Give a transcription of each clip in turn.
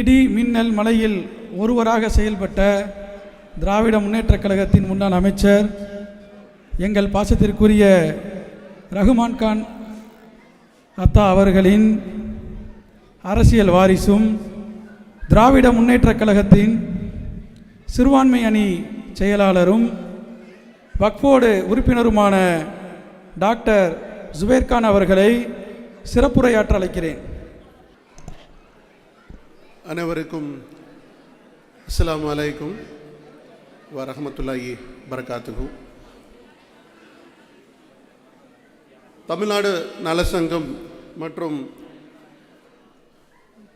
இடி மின்னல் மலையில் ஒருவராக செயல்பட்ட திராவிட முன்னேற்றக் கழகத்தின் முன்னாள் அமைச்சர் எங்கள் பாசத்திற்குரிய ரகுமான் கான் அத்தா அவர்களின் அரசியல் வாரிசும் திராவிட முன்னேற்றக் கழகத்தின் சிறுபான்மை அணி செயலாளரும் வக்ஃபோர்டு உறுப்பினருமான டாக்டர் ஜுபேர்கான் அவர்களை சிறப்புரையாற்ற அழைக்கிறேன். அனைவருக்கும் அஸ்லாம் வலைக்கும் வரஹமத்துல்லாஹி பரகாத்துகு தமிழ்நாடு நலசங்கம் மற்றும்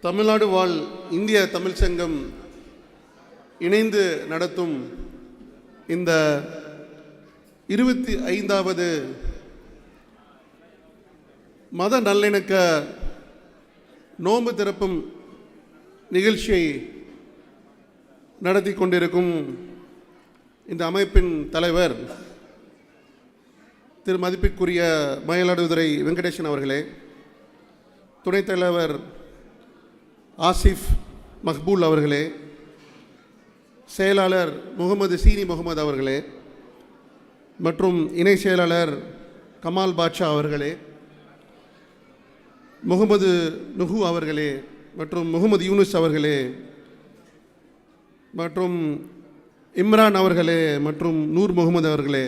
தமிழ்நாடு வாழ் இந்திய தமிழ் சங்கம் இணைந்து நடத்தும் இந்த இருபத்தி ஐந்தாவது மத நல்லிணக்க நோன்பு திறப்பும் நிகழ்ச்சியை நடத்தி கொண்டிருக்கும் இந்த அமைப்பின் தலைவர் திரு மதிப்பிற்குரிய மயிலாடுதுறை வெங்கடேசன் அவர்களே துணைத் தலைவர் ஆசிஃப் மஹ்பூல் அவர்களே செயலாளர் முகமது சீனி முகமது அவர்களே மற்றும் இணை செயலாளர் கமால் பாட்ஷா அவர்களே முகமது நுஹு அவர்களே மற்றும் முகமது யூனுஸ் அவர்களே மற்றும் இம்ரான் அவர்களே மற்றும் நூர் முகமது அவர்களே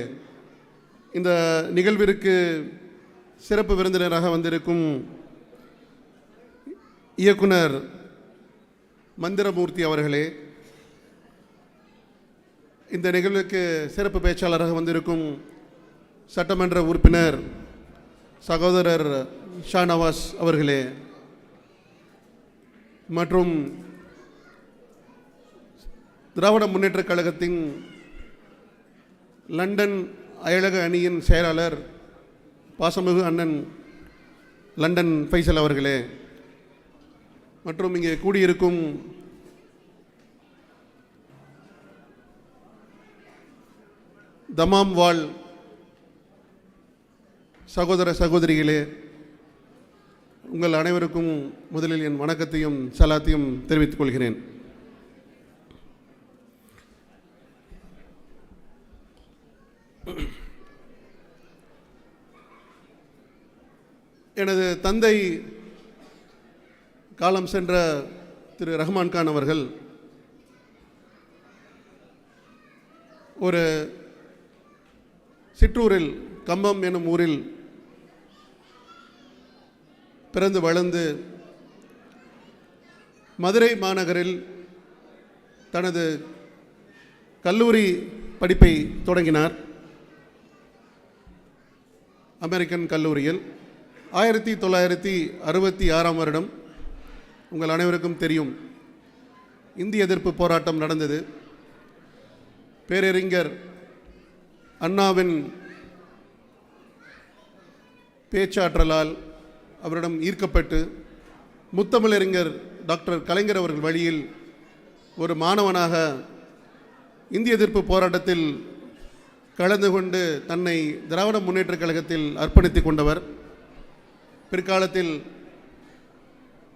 இந்த நிகழ்விற்கு சிறப்பு விருந்தினராக வந்திருக்கும் இயக்குனர் மந்திரமூர்த்தி அவர்களே இந்த நிகழ்வுக்கு சிறப்பு பேச்சாளராக வந்திருக்கும் சட்டமன்ற உறுப்பினர் சகோதரர் ஷா நவாஸ் அவர்களே மற்றும் திராவிட முன்னேற்றக் கழகத்தின் லண்டன் அயலக அணியின் செயலாளர் பாசமிகு அண்ணன் லண்டன் ஃபைசல் அவர்களே. மற்றும் இங்கே கூடியிருக்கும் தமாம் வாழ் சகோதர சகோதரிகளே உங்கள் அனைவருக்கும் முதலில் என் வணக்கத்தையும் சலாத்தையும் தெரிவித்துக் கொள்கிறேன். எனது தந்தை காலம் சென்ற திரு ரஹ்மான் கான் அவர்கள் ஒரு சிற்றூரில் கம்பம் எனும் ஊரில் பிறந்து வளர்ந்து மதுரை மாநகரில் தனது கல்லூரி படிப்பை தொடங்கினார். அமெரிக்கன் கல்லூரியில் ஆயிரத்தி தொள்ளாயிரத்தி அறுபத்தி ஆறாம் வருடம் உங்கள் அனைவருக்கும் தெரியும். இந்திய எதிர்ப்பு போராட்டம் நடந்தது. பேரறிஞர் அண்ணாவின் பேச்சாற்றலால் அவரிடம் ஈர்க்கப்பட்டு முத்தமிழறிஞர் டாக்டர் கலைஞர் அவர்கள் வழியில் ஒரு மாணவனாக இந்திய எதிர்ப்பு போராட்டத்தில் கலந்து கொண்டு தன்னை திராவிட முன்னேற்றக் கழகத்தில் அர்ப்பணித்து கொண்டவர். பிற்காலத்தில்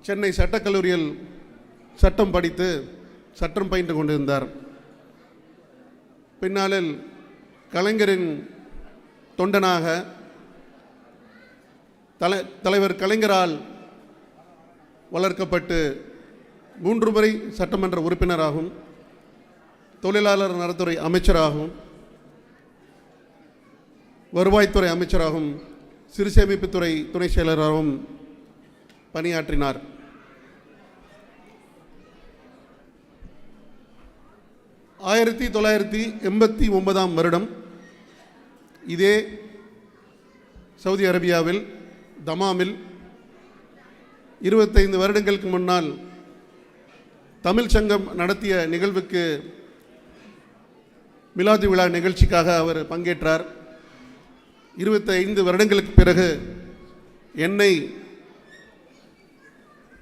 சென்னை சட்டக்கல்லூரியில் சட்டம் படித்து சட்டம் பயின்று கொண்டிருந்தார். பின்னாளில் கலைஞரின் தொண்டனாக தலை தலைவர் கலைஞரால் வளர்க்கப்பட்டு மூன்று முறை சட்டமன்ற உறுப்பினராகவும் தொழிலாளர் நலத்துறை அமைச்சராகவும் வருவாய்த்துறை அமைச்சராகவும் சிறுசேமிப்புத்துறை துணை செயலராகவும் பணியாற்றினார். ஆயிரத்தி தொள்ளாயிரத்தி எண்பத்தி ஒன்பதாம் வருடம் இதே சவுதி அரேபியாவில் தமாமில் இருபத்தைந்து வருடங்களுக்கு முன்னால் தமிழ் சங்கம் நடத்திய நிகழ்வுக்கு மிலாது விழா நிகழ்ச்சிக்காக அவர் பங்கேற்றார். இருபத்தைந்து வருடங்களுக்கு பிறகு என்னை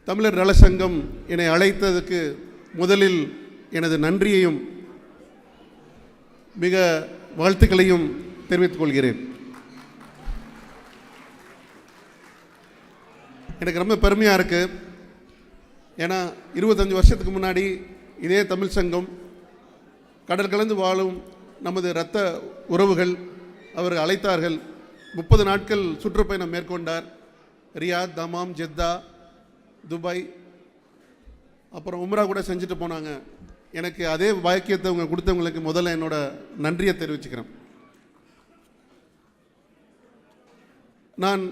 தமிழர் நலசங்கம் என்னை அழைத்ததுக்கு முதலில் எனது நன்றியையும் மிக வாழ்த்துக்களையும் தெரிவித்துக் கொள்கிறேன். எனக்கு ரொம்ப பெருமையாக இருக்குது ஏன்னா இருபத்தஞ்சி வருஷத்துக்கு முன்னாடி இதே தமிழ் சங்கம் கடல் கலந்து வாழும் நமது இரத்த உறவுகள் அவர்கள் அழைத்தார்கள். முப்பது நாட்கள் சுற்றுப்பயணம் மேற்கொண்டார். ரியாத் தமாம் ஜெத்தா துபாய் அப்புறம் உம்ரா கூட செஞ்சுட்டு போனாங்க. எனக்கு அதே பாக்கியத்தை அவங்க கொடுத்தவங்களுக்கு முதல்ல என்னோட நன்றியை தெரிவிச்சுக்கிறேன். நான்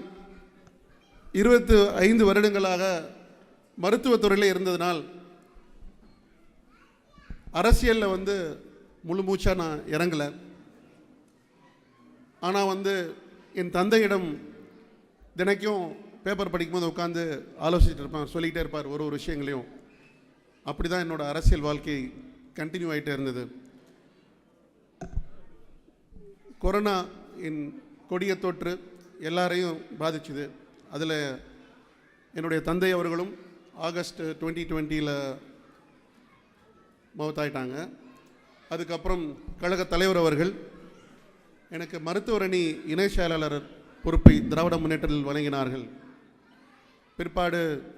இருபத்து ஐந்து வருடங்களாக மருத்துவத்துறையில் இருந்ததுனால் அரசியலில் வந்து முழு மூச்சாக நான் இறங்கலை. ஆனால் வந்து என் தந்தையிடம் தினைக்கும் பேப்பர் படிக்கும்போது உட்காந்து ஆலோசிச்சுட்டு இருப்பேன். சொல்லிக்கிட்டே இருப்பார் ஒரு ஒரு விஷயங்களையும். அப்படி தான் என்னோட அரசியல் வாழ்க்கை கண்டினியூ ஆகிட்டே இருந்தது. கொரோனா என் கொடிய தொற்று எல்லாரையும் பாதிச்சுது. அதில் என்னுடைய தந்தை அவர்களும் ஆகஸ்ட் டுவெண்ட்டி டுவெண்ட்டியில் மௌத்தாயிட்டாங்க. அதுக்கப்புறம் கழக தலைவர் அவர்கள் எனக்கு மருத்துவரணி இணை செயலாளர் பொறுப்பை திராவிட முன்னேற்றத்தில் வழங்கினார்கள். பிற்பாடு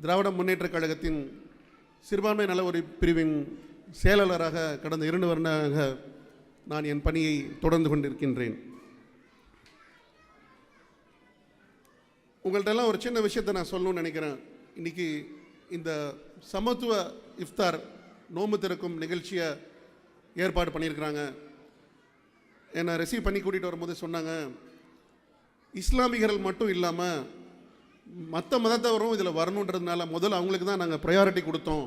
திராவிட முன்னேற்றக் கழகத்தின் சிறுபான்மை நல ஒரு பிரிவின் செயலாளராக கடந்த இரண்டு வருடமாக நான் என் பணியை தொடர்ந்து கொண்டிருக்கின்றேன். உங்கள்கிட்டலாம் எல்லாம் ஒரு சின்ன விஷயத்தை நான் சொல்லணும்னு நினைக்கிறேன். இன்னைக்கு இந்த சமத்துவ இஃப்தார் நோம்பு திறக்கும் நிகழ்ச்சியை ஏற்பாடு பண்ணியிருக்கிறாங்க. என்னை ரிசீவ் பண்ணி கூட்டிகிட்டு வரும்போது சொன்னாங்க இஸ்லாமிகர்கள் மட்டும் இல்லாமல் மற்ற மதத்தவரும் இதில் வரணுன்றதுனால முதல்ல அவங்களுக்கு தான் நாங்கள் ப்ரையாரிட்டி கொடுத்தோம்.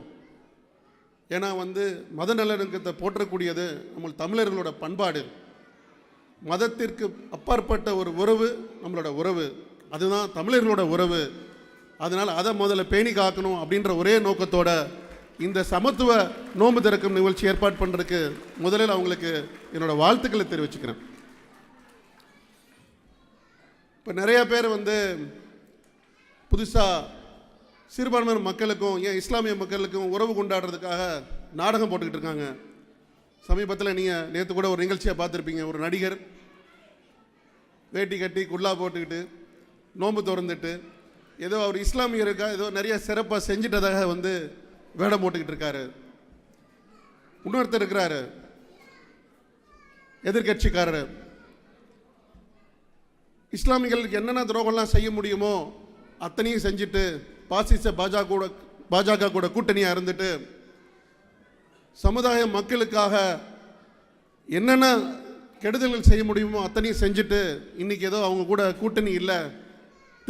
ஏன்னா வந்து மத நல்லிணக்கத்தை போற்றக்கூடியது நம்ம தமிழர்களோட பண்பாடு. மதத்திற்கு அப்பாற்பட்ட ஒரு உறவு நம்மளோட உறவு. அதுதான் தமிழர்களோட உறவு. அதனால் அதை முதல்ல பேணி காக்கணும் அப்படின்ற ஒரே நோக்கத்தோட இந்த சமத்துவ நோன்பு திறக்கும் நிகழ்ச்சி ஏற்பாடு பண்ணுறதுக்கு முதலில் அவங்களுக்கு என்னோடய வாழ்த்துக்களை தெரிவிச்சுக்கிறேன். இப்போ நிறைய பேர் வந்து புதுசாக சிறுபான்மையினர் மக்களுக்கும் ஏன் இஸ்லாமிய மக்களுக்கும் உறவு கொண்டாடுறதுக்காக நாடகம் போட்டுக்கிட்டு இருக்காங்க. சமீபத்தில் நீங்கள் நேற்று கூட ஒரு நிகழ்ச்சியை பார்த்துருப்பீங்க. ஒரு நடிகர் வேட்டி கட்டி குல்லா போட்டுக்கிட்டு நோன்பு திறந்துட்டு ஏதோ அவர் இஸ்லாமியருக்கா ஏதோ நிறைய சிறப்பாக செஞ்சிட்டதாக வந்து வேடம் போட்டுக்கிட்டு இருக்காரு. இன்னொருத்தர் இருக்கிறாரு. எதிர்கட்சிக்காரர் இஸ்லாமியர்களுக்கு என்னென்ன துரோகம்லாம் செய்ய முடியுமோ அத்தனையும் செஞ்சுட்டு பாசிச பாஜக கூட பாஜக கூட கூட்டணியாக இருந்துட்டு சமுதாய மக்களுக்காக என்னென்ன கெடுதல்கள் செய்ய முடியுமோ அத்தனையும் செஞ்சுட்டு இன்னைக்கு ஏதோ அவங்க கூட கூட்டணி இல்லை.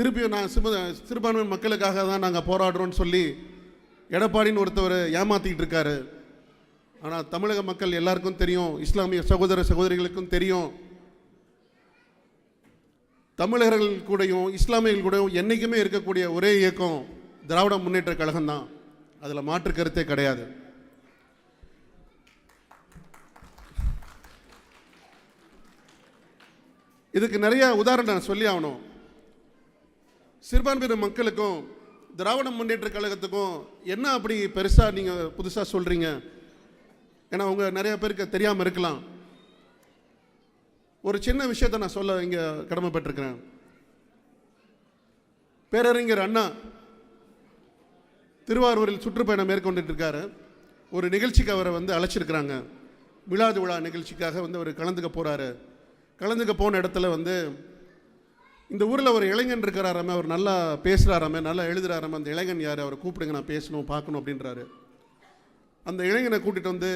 திருப்பியும் நான் சிம சிறுபான்மை மக்களுக்காக தான் நாங்கள் போராடுறோம்னு சொல்லி எடப்பாடின்னு ஒருத்தவர் ஏமாத்திக்கிட்டு இருக்காரு. ஆனால் தமிழக மக்கள் எல்லாருக்கும் தெரியும் இஸ்லாமிய சகோதர சகோதரிகளுக்கும் தெரியும். தமிழர்கள் கூடயும் இஸ்லாமியர்கள் கூடயும் என்றைக்குமே இருக்கக்கூடிய ஒரே இயக்கம் திராவிட முன்னேற்ற கழகம் தான். அதில் மாற்று கருத்தே கிடையாது. இதுக்கு நிறைய உதாரணம் நான் சொல்லி ஆகணும். சிறுபான்மையின மக்களுக்கும் திராவிட முன்னேற்ற கழகத்துக்கும் என்ன அப்படி பெருசாக நீங்கள் புதுசாக சொல்கிறீங்க ஏன்னா அவங்க நிறைய பேருக்கு தெரியாமல் இருக்கலாம். ஒரு சின்ன விஷயத்தை நான் சொல்ல இங்கே கடமைப்பட்டிருக்கிறேன். பேரறிஞர் அண்ணா திருவாரூரில் சுற்றுப்பயணம் மேற்கொண்டுட்டு இருக்காரு ஒரு நிகழ்ச்சிக்கு அவரை வந்து அழைச்சிருக்கிறாங்க. விழாது விழா நிகழ்ச்சிக்காக வந்து அவர் கலந்துக்க போகிறாரு கலந்துக்க போன இடத்துல வந்து இந்த ஊரில் ஒரு இளைஞன் இருக்கிறாராமே அவர் நல்லா பேசுகிறாராமே நல்லா எழுதுறாராமே அந்த இளைஞன் யார்? அவரை கூப்பிடுங்க நான் பேசணும் பார்க்கணும் அப்படின்றாரு. அந்த இளைஞனை கூட்டிகிட்டு வந்து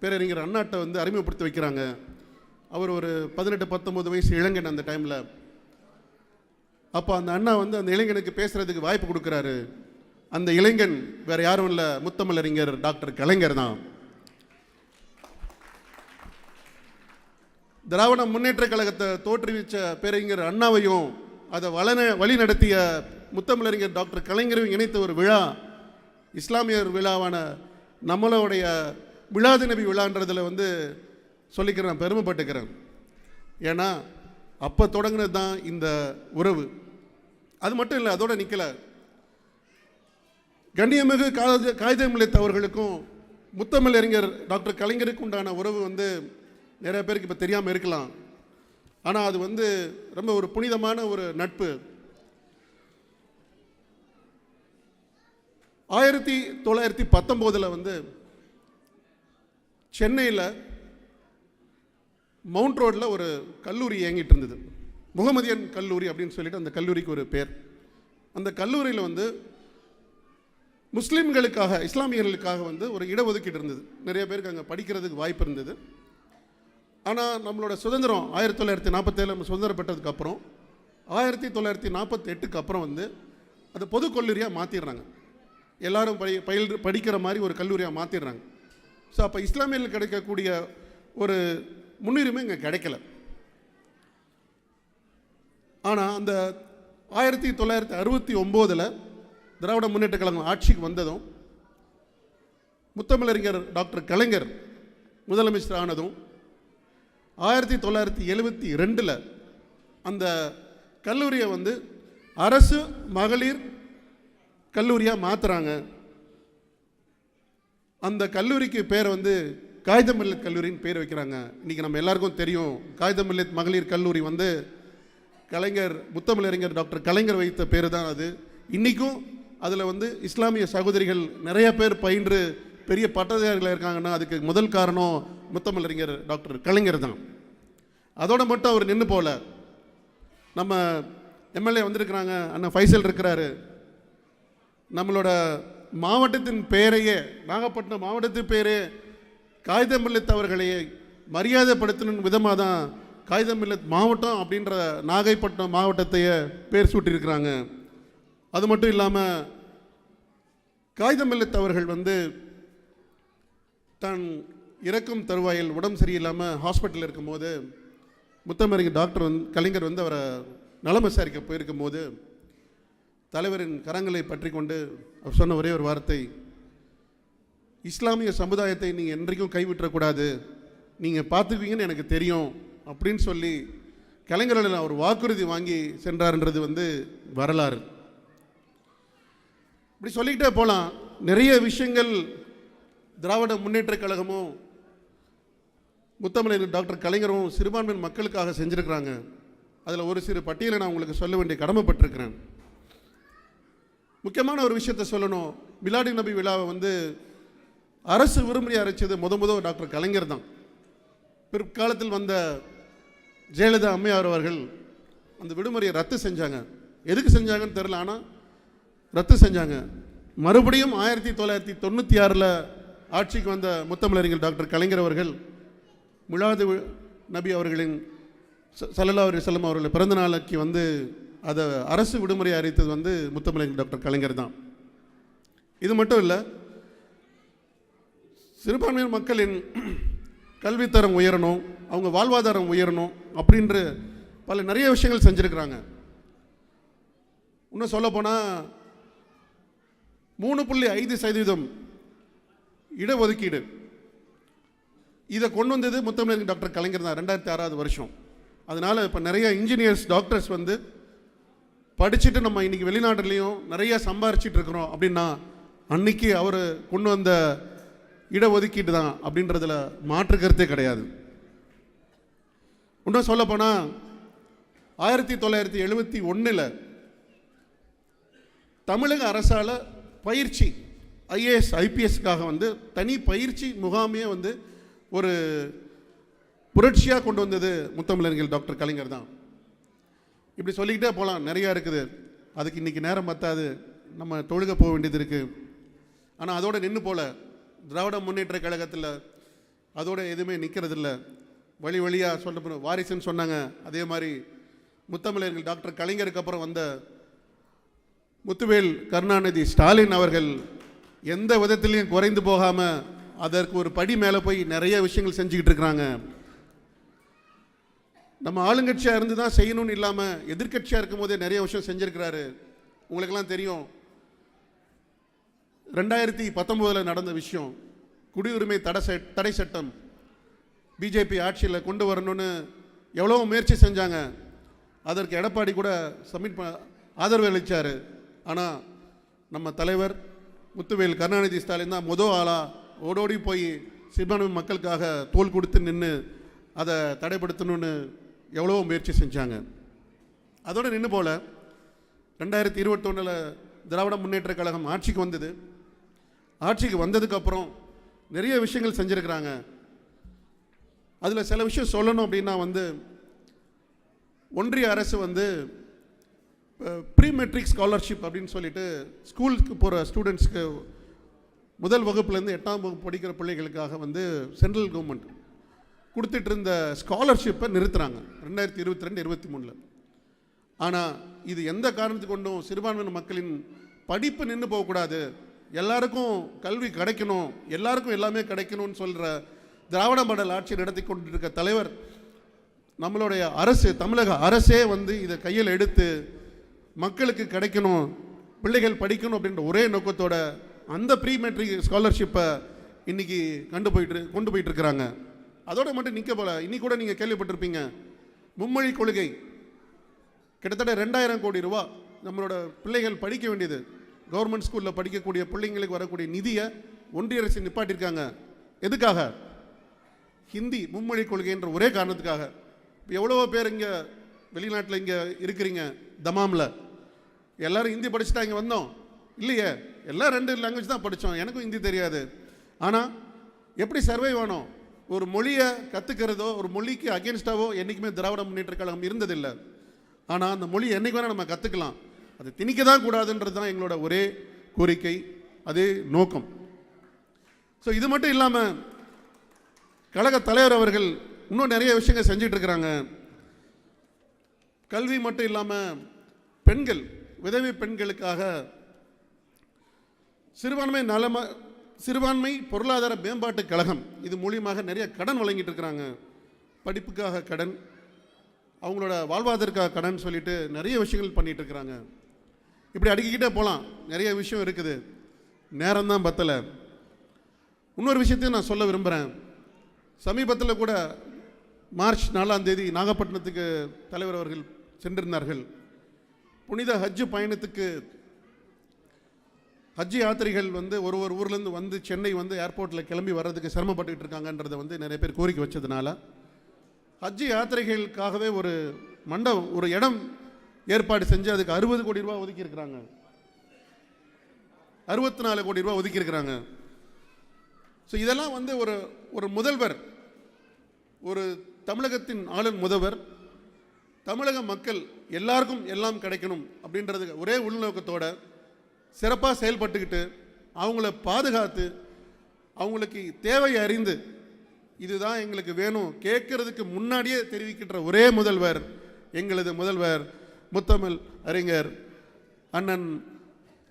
பேரறிஞர் அண்ணாட்ட வந்து அறிமுகப்படுத்தி வைக்கிறாங்க. அவர் ஒரு பதினெட்டு பத்தொம்போது வயசு இளைஞன் அந்த டைமில் அப்போ அந்த அண்ணா வந்து அந்த இளைஞனுக்கு பேசுகிறதுக்கு வாய்ப்பு கொடுக்குறாரு. அந்த இளைஞன் வேறு யாரும் இல்லை முத்தமிழறிஞர் டாக்டர் கலைஞர் தான். திராவிட முன்னேற்ற கழகத்தை தோற்றுவிச்ச பேரறிஞர் அண்ணாவையும் அதை வளன வழி நடத்திய முத்தமிழறிஞர் டாக்டர் கலைஞரையும் இணைத்த ஒரு விழா இஸ்லாமியர் விழாவான நம்மளுடைய விழாது நபி விழான்றதில் வந்து சொல்லிக்கிறேன் நான் பெருமைப்பட்டுக்கிறேன். ஏன்னா அப்போ தொடங்கினது தான் இந்த உறவு. அது மட்டும் இல்லை அதோடு நிற்கலை கண்ணியமிகு காத காகிதமில்லைத் அவர்களுக்கும் முத்தமிழறிஞர் டாக்டர் கலைஞருக்கு உண்டான உறவு வந்து நிறைய பேருக்கு இப்போ தெரியாமல் இருக்கலாம். ஆனால் அது வந்து ரொம்ப ஒரு புனிதமான ஒரு நட்பு. ஆயிரத்தி தொள்ளாயிரத்தி பத்தொம்போதில் வந்து சென்னையில் மவுண்ட் ரோட்டில் ஒரு கல்லூரி இயங்கிட்டு இருந்தது. முகமதியன் கல்லூரி அப்படின்னு சொல்லிட்டு அந்த கல்லூரிக்கு ஒரு பேர். அந்த கல்லூரியில் வந்து முஸ்லீம்களுக்காக இஸ்லாமியர்களுக்காக வந்து ஒரு இடஒதுக்கீடு இருந்தது. நிறைய பேருக்கு அங்கே படிக்கிறதுக்கு வாய்ப்பு இருந்தது. ஆனால் நம்மளோட சுதந்திரம் ஆயிரத்தி தொள்ளாயிரத்தி நாற்பத்தேழு நம்ம சுதந்திரம் பெற்றதுக்கப்புறம் ஆயிரத்தி தொள்ளாயிரத்தி நாற்பத்தெட்டுக்கு அப்புறம் வந்து அதை பொது கல்லூரியாக மாற்றிடுறாங்க எல்லாரும் படி பயில் படிக்கிற மாதிரி ஒரு கல்லூரியாக மாற்றிடுறாங்க ஸோ அப்போ இஸ்லாமியில் கிடைக்கக்கூடிய ஒரு முன்னுரிமை இங்கே கிடைக்கல. ஆனால் அந்த ஆயிரத்தி தொள்ளாயிரத்தி அறுபத்தி ஒம்போதில் திராவிட முன்னேற்ற கழகம் ஆட்சிக்கு வந்ததும் முத்தமிழறிஞர் டாக்டர் கலைஞர் முதலமைச்சர் ஆனதும் ஆயிரத்தி தொள்ளாயிரத்தி எழுபத்தி ரெண்டில் அந்த கல்லூரியை வந்து அரசு மகளிர் கல்லூரியாக மாற்றுறாங்க அந்த கல்லூரிக்கு பேர் வந்து காகிதமில்லத் கல்லூரின்னு பேர் வைக்கிறாங்க. இன்றைக்கி நம்ம எல்லாருக்கும் தெரியும். காகிதமில்லத் மகளிர் கல்லூரி வந்து கலைஞர் முத்தமிழறிஞர் டாக்டர் கலைஞர் வைத்த பேர் தான் அது. இன்றைக்கும் அதில் வந்து இஸ்லாமிய சகோதரிகள் நிறைய பேர் பயின்று பெரிய பட்டதாரிகள் இருக்காங்கன்னா அதுக்கு முதல் காரணம் முத்தமிழறிஞர் டாக்டர் கலைஞர் தான். அதோடு மட்டும் அவர் நின்று போல நம்ம எம்எல்ஏ வந்திருக்கிறாங்க அண்ணன் ஃபைசல் இருக்கிறாரு. நம்மளோட மாவட்டத்தின் பெயரையே நாகப்பட்டினம் மாவட்டத்தின் பேரே காகிதமில்லத் அவர்களையே மரியாதைப்படுத்தணும் விதமாக தான் காகிதமில்லத் மாவட்டம் அப்படின்ற நாகைப்பட்டினம் மாவட்டத்தையே பேர் சூட்டியிருக்கிறாங்க. அது மட்டும் இல்லாமல் காகிதமில்லத் அவர்கள் வந்து தான் இறக்கும் தருவாயில் உடம்பு சரியில்லாமல் ஹாஸ்பிட்டலில் இருக்கும்போது முத்தமறிஞர் டாக்டர் வந்து கலைஞர் வந்து அவரை நலம் விசாரிக்க போயிருக்கும் போது தலைவரின் கரங்களை பற்றி கொண்டு அவர் சொன்ன ஒரே ஒரு வார்த்தை இஸ்லாமிய சமுதாயத்தை நீங்கள் என்றைக்கும் கைவிட்டக்கூடாது. நீங்கள் பார்த்துக்குவீங்கன்னு எனக்கு தெரியும். அப்படின்னு சொல்லி கலைஞர்களில் அவர் வாக்குறுதி வாங்கி சென்றார்ன்றது வந்து வரலாறு. இப்படி சொல்லிக்கிட்டே போகலாம் நிறைய விஷயங்கள் திராவிட முன்னேற்றக் கழகமும் முத்தமிழர் டாக்டர் கலைஞரும் சிறுபான்மையின் மக்களுக்காக செஞ்சுருக்கிறாங்க. அதில் ஒரு சிறு பட்டியலை நான் உங்களுக்கு சொல்ல வேண்டிய கடமைப்பட்டிருக்கிறேன். முக்கியமான ஒரு விஷயத்தை சொல்லணும். மிலாடி நபி விழாவை வந்து அரசு விரும்பி அரைச்சது முத முத டாக்டர் கலைஞர் தான். பிற்காலத்தில் வந்த ஜெயலலிதா அம்மையார் அவர்கள் அந்த விடுமுறையை ரத்து செஞ்சாங்க. எதுக்கு செஞ்சாங்கன்னு தெரில ஆனால் ரத்து செஞ்சாங்க. மறுபடியும் ஆயிரத்தி தொள்ளாயிரத்தி தொண்ணூற்றி ஆறில் ஆட்சிக்கு வந்த முத்தமிழறிஞர் டாக்டர் கலைஞர் அவர்கள் முலாது நபி அவர்களின் ச- சல்லல்லா அலி செல்லம் அவர்கள் பிறந்த நாளைக்கு வந்து அதை அரசு விடுமுறை அறிவித்தது வந்து முத்தமலை டாக்டர் கலைஞர் தான். இது மட்டும் இல்லை சிறுபான்மையினர் மக்களின் கல்வித்தரம் உயரணும் அவங்க வாழ்வாதாரம் உயரணும் அப்படின்ற பல நிறைய விஷயங்கள் செஞ்சுருக்கிறாங்க. இன்னும் சொல்லப்போனால் மூணு புள்ளி ஐந்து சதவீதம் இடஒதுக்கீடு இதை கொண்டு வந்தது முத்தமிழர் டாக்டர் கலைஞர் தான் ரெண்டாயிரத்தி ஆறாவது வருஷம். அதனால் இப்போ நிறைய இன்ஜினியர்ஸ் டாக்டர்ஸ் வந்து படிச்சுட்டு நம்ம இன்றைக்கி வெளிநாட்டுலேயும் நிறைய சம்பாரிச்சிட்டு இருக்கிறோம் அப்படின்னா அன்னைக்கு அவர் கொண்டு வந்த இடஒதுக்கீடு தான் அப்படின்றதுல மாற்று கருத்தே கிடையாது. இன்னும் சொல்லப்போனால் ஆயிரத்தி தொள்ளாயிரத்தி எழுபத்தி ஒன்றில் தமிழக அரசால் பயிற்சி ஐஏஎஸ் ஐபிஎஸ்க்காக வந்து தனி பயிற்சி முகாமையே வந்து ஒரு புரட்சியாக கொண்டு வந்தது முத்தமிழர்கள் டாக்டர் கலைஞர் தான். இப்படி சொல்லிக்கிட்டே போகலாம் நிறையா இருக்குது. அதுக்கு இன்றைக்கி நேரம் பத்தாது. நம்ம தொழுக போக வேண்டியது இருக்குது ஆனால் அதோட நின்று போல. திராவிட முன்னேற்ற கழகத்தில் அதோட எதுவுமே நிற்கிறதில்ல வழி வழியாக சொல்ல வாரிசுன்னு சொன்னாங்க. அதே மாதிரி முத்தமிழர்கள் டாக்டர் கலைஞருக்கு அப்புறம் வந்த முத்துவேல் கருணாநிதி ஸ்டாலின் அவர்கள் எந்த விதத்திலையும் குறைந்து போகாமல் அதற்கு ஒரு படி மேலே போய் நிறைய விஷயங்கள் செஞ்சுக்கிட்டு இருக்கிறாங்க. நம்ம ஆளுங்கட்சியாக இருந்து தான் செய்யணும்னு இல்லாமல் எதிர்க்கட்சியாக இருக்கும் போதே நிறைய விஷயம் செஞ்சுருக்கிறாரு. உங்களுக்கெல்லாம் தெரியும். ரெண்டாயிரத்தி பத்தொம்போதில் நடந்த விஷயம் குடியுரிமை தடை சட் தடை சட்டம் பிஜேபி ஆட்சியில் கொண்டு வரணும்னு எவ்வளோ முயற்சி செஞ்சாங்க. அதற்கு எடப்பாடி கூட சப்மிட் ப ஆதரவு அளித்தார் ஆனால் நம்ம தலைவர் முத்துவேல் கருணாநிதி ஸ்டாலின் தான் முதல் ஆளாக ஓடோடி போய் சிறுபான்மை மக்களுக்காக தோல் கொடுத்து நின்று அதை தடைப்படுத்தணும்னு எவ்வளவோ முயற்சி செஞ்சாங்க. அதோடு நின்று போல ரெண்டாயிரத்தி இருபத்தொன்னில் திராவிட முன்னேற்ற கழகம் ஆட்சிக்கு வந்தது. ஆட்சிக்கு வந்ததுக்கப்புறம் நிறைய விஷயங்கள் செஞ்சுருக்கிறாங்க. அதில் சில விஷயம் சொல்லணும் அப்படின்னா வந்து ஒன்றிய அரசு வந்து ப்ரீ மெட்ரிக் ஸ்காலர்ஷிப் அப்படின்னு சொல்லிட்டு ஸ்கூலுக்கு போகிற ஸ்டூடெண்ட்ஸ்க்கு முதல் வகுப்புலேருந்து எட்டாம் வகுப்பு படிக்கிற பிள்ளைகளுக்காக வந்து சென்ட்ரல் கவர்மெண்ட் கொடுத்துட்டு இருந்த ஸ்காலர்ஷிப்பை நிறுத்துகிறாங்க ரெண்டாயிரத்தி இருபத்தி ரெண்டு இருபத்தி மூணில். ஆனால் இது எந்த காரணத்து கொண்டும் சிறுபான்மையின மக்களின் படிப்பு நின்று போகக்கூடாது. எல்லாருக்கும் கல்வி கிடைக்கணும். எல்லாருக்கும் எல்லாமே கிடைக்கணும்னு சொல்கிற திராவிட மாடல் ஆட்சி நடத்தி கொண்டிருக்க தலைவர் நம்மளுடைய அரசு தமிழக அரசே வந்து இதை கையில் எடுத்து மக்களுக்கு கிடைக்கணும் பிள்ளைகள் படிக்கணும் அப்படின்ற ஒரே நோக்கத்தோட அந்த ப்ரீ மெட்ரிக் ஸ்காலர்ஷிப்பை இன்னைக்கு கண்டு போயிட்டு கொண்டு போயிட்டு இருக்கிறாங்க மட்டும் நிற்க போல. இன்னி கூட நீங்கள் கேள்விப்பட்டிருப்பீங்க. மும்மொழி கொள்கை. கிட்டத்தட்ட ரெண்டாயிரம் கோடி ரூபா நம்மளோட பிள்ளைகள் படிக்க வேண்டியது. கவர்மெண்ட் ஸ்கூலில் படிக்கக்கூடிய பிள்ளைங்களுக்கு வரக்கூடிய நிதியை ஒன்றிய அரசு நிப்பாட்டியிருக்காங்க. எதுக்காக? ஹிந்தி மும்மொழி கொள்கைன்ற ஒரே காரணத்துக்காக. இப்போ எவ்வளவோ பேர் இங்கே வெளிநாட்டில் இங்கே இருக்கிறீங்க. தமாமில். எல்லோரும் ஹிந்தி படிச்சுட்டா இங்கே வந்தோம். இல்லையே. எல்லாம் ரெண்டு லாங்குவேஜ் தான் படித்தோம் எனக்கும் ஹிந்தி தெரியாது. ஆனால் எப்படி சர்வை வேணும்? ஒரு மொழியை கற்றுக்கிறதோ ஒரு மொழிக்கு அகேன்ஸ்டாவோ என்றைக்குமே திராவிட முன்னேற்ற கழகம் இருந்ததில்லை. ஆனால் அந்த மொழி என்னைக்கு வேணால் நம்ம கற்றுக்கலாம் அது திணிக்க தான் கூடாதுன்றது தான் எங்களோட ஒரே கோரிக்கை. அதே நோக்கம். ஸோ இது மட்டும் இல்லாமல் கழக தலைவர் அவர்கள் இன்னும் நிறைய விஷயங்கள் செஞ்சிட்டு இருக்கிறாங்க. கல்வி மட்டும் இல்லாமல் பெண்கள் விதவி பெண்களுக்காக சிறுபான்மை நலம சிறுபான்மை பொருளாதார மேம்பாட்டு கழகம் இது மூலியமாக நிறைய கடன் வழங்கிட்டு இருக்கிறாங்க. படிப்புக்காக கடன் அவங்களோட வாழ்வாதாரத்துக்காக கடன் சொல்லிட்டு நிறைய விஷயங்கள் பண்ணிகிட்ருக்குறாங்க இருக்கிறாங்க. இப்படி அடுக்கிக்கிட்டே போகலாம் நிறைய விஷயம் இருக்குது. நேரம் தான் பத்தலை. இன்னொரு விஷயத்தையும் நான் சொல்ல விரும்புகிறேன் சமீபத்தில் கூட மார்ச் நாலாம் தேதி நாகப்பட்டினத்துக்கு தலைவர் அவர்கள் சென்றிருந்தார்கள். புனித ஹஜ்ஜு பயணத்துக்கு ஹஜ் யாத்திரைகள் வந்து ஒரு ஒரு ஊர்லேருந்து வந்து சென்னை வந்து ஏர்போர்ட்டில் கிளம்பி வர்றதுக்கு சிரமப்பட்டுக்கிட்டு இருக்காங்கன்றதை வந்து நிறைய பேர் கோரிக்கை வச்சதுனால ஹஜ் யாத்திரைகளுக்காகவே ஒரு மண்டபம் ஒரு இடம் ஏற்பாடு செஞ்சு அதுக்கு அறுபது கோடி ரூபா ஒதுக்கியிருக்கிறாங்க அறுபத்தி நாலு கோடி ரூபா ஒதுக்கியிருக்கிறாங்க ஸோ இதெல்லாம் வந்து ஒரு ஒரு முதல்வர் ஒரு தமிழகத்தின் ஆளும் முதல்வர் தமிழக மக்கள் எல்லாருக்கும் எல்லாம் கிடைக்கணும் அப்படின்றது ஒரே உள்நோக்கத்தோட சிறப்பாக செயல்பட்டுக்கிட்டு அவங்கள பாதுகாத்து அவங்களுக்கு தேவையை அறிந்து இதுதான் எங்களுக்கு வேணும். கேட்கறதுக்கு முன்னாடியே தெரிவிக்கின்ற ஒரே முதல்வர் எங்களது முதல்வர் முத்தமிழ் அறிஞர் அண்ணன்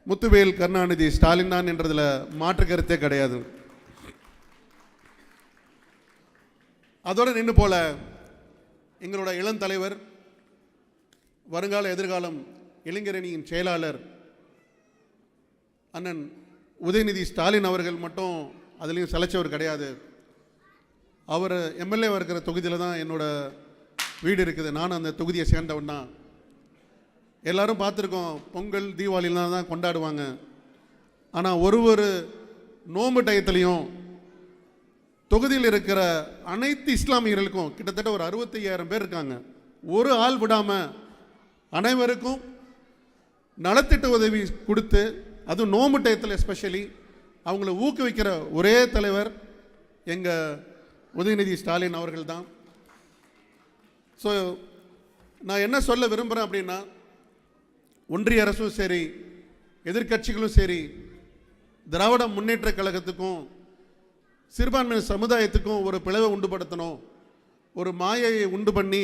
முத்துவேல் கருணாநிதி ஸ்டாலின் தான் என்றதில் மாற்று கருத்தே கிடையாது. அதோடு நின்று போல எங்களோட இளம் தலைவர் வருங்கால எதிர்காலம் இளைஞரணியின் செயலாளர் அண்ணன் உதயநிதி ஸ்டாலின் அவர்கள் மட்டும் அதுலேயும் சலைச்சவர் கிடையாது. அவர் எம்எல்ஏ இருக்கிற தொகுதியில் தான் என்னோடய வீடு இருக்குது. நானும் அந்த தொகுதியை சேர்ந்தவன் தான். எல்லோரும் பார்த்துருக்கோம். பொங்கல் தீபாவளிலாம் தான் கொண்டாடுவாங்க. ஆனால் ஒரு ஒரு நோம்பு டயத்துலையும் தொகுதியில் இருக்கிற அனைத்து இஸ்லாமியர்களுக்கும் கிட்டத்தட்ட ஒரு அறுபத்தையாயிரம் பேர் இருக்காங்க. ஒரு ஆள் விடாமல் அனைவருக்கும் நலத்திட்ட உதவி கொடுத்து அதுவும் நோம்பு டயத்தில் எஸ்பெஷலி அவங்கள ஊக்குவிக்கிற ஒரே தலைவர் எங்கள் உதயநிதி ஸ்டாலின் அவர்கள் தான் ஸோ நான் என்ன சொல்ல விரும்புகிறேன் அப்படின்னா ஒன்றிய அரசும் சரி எதிர்க்கட்சிகளும் சரி திராவிட முன்னேற்ற கழகத்துக்கும் சிறுபான்மை சமுதாயத்துக்கும் ஒரு பிளவை உண்டுபடுத்தணும். ஒரு மாயையை உண்டு பண்ணி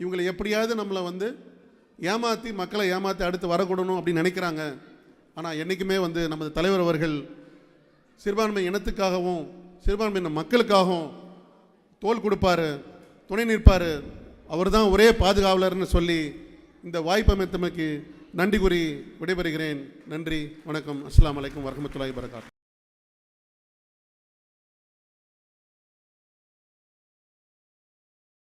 இவங்களை எப்படியாவது நம்மளை வந்து ஏமாற்றி மக்களை ஏமாற்றி அடுத்து வரக்கூடணும் அப்படின்னு நினைக்கிறாங்க. ஆனால் என்றைக்குமே வந்து நமது தலைவர் அவர்கள் சிறுபான்மை இனத்துக்காகவும் சிறுபான்மையின மக்களுக்காகவும் தோல் கொடுப்பாரு துணை நிற்பார். அவர் தான் ஒரே பாதுகாவலர்னு சொல்லி இந்த வாய்ப்பு அமைத்தமைக்கு நன்றி கூறி விடைபெறுகிறேன். நன்றி வணக்கம். அஸ்லாம் வலைக்கம் வரமத்துல்லாய் வரகாத்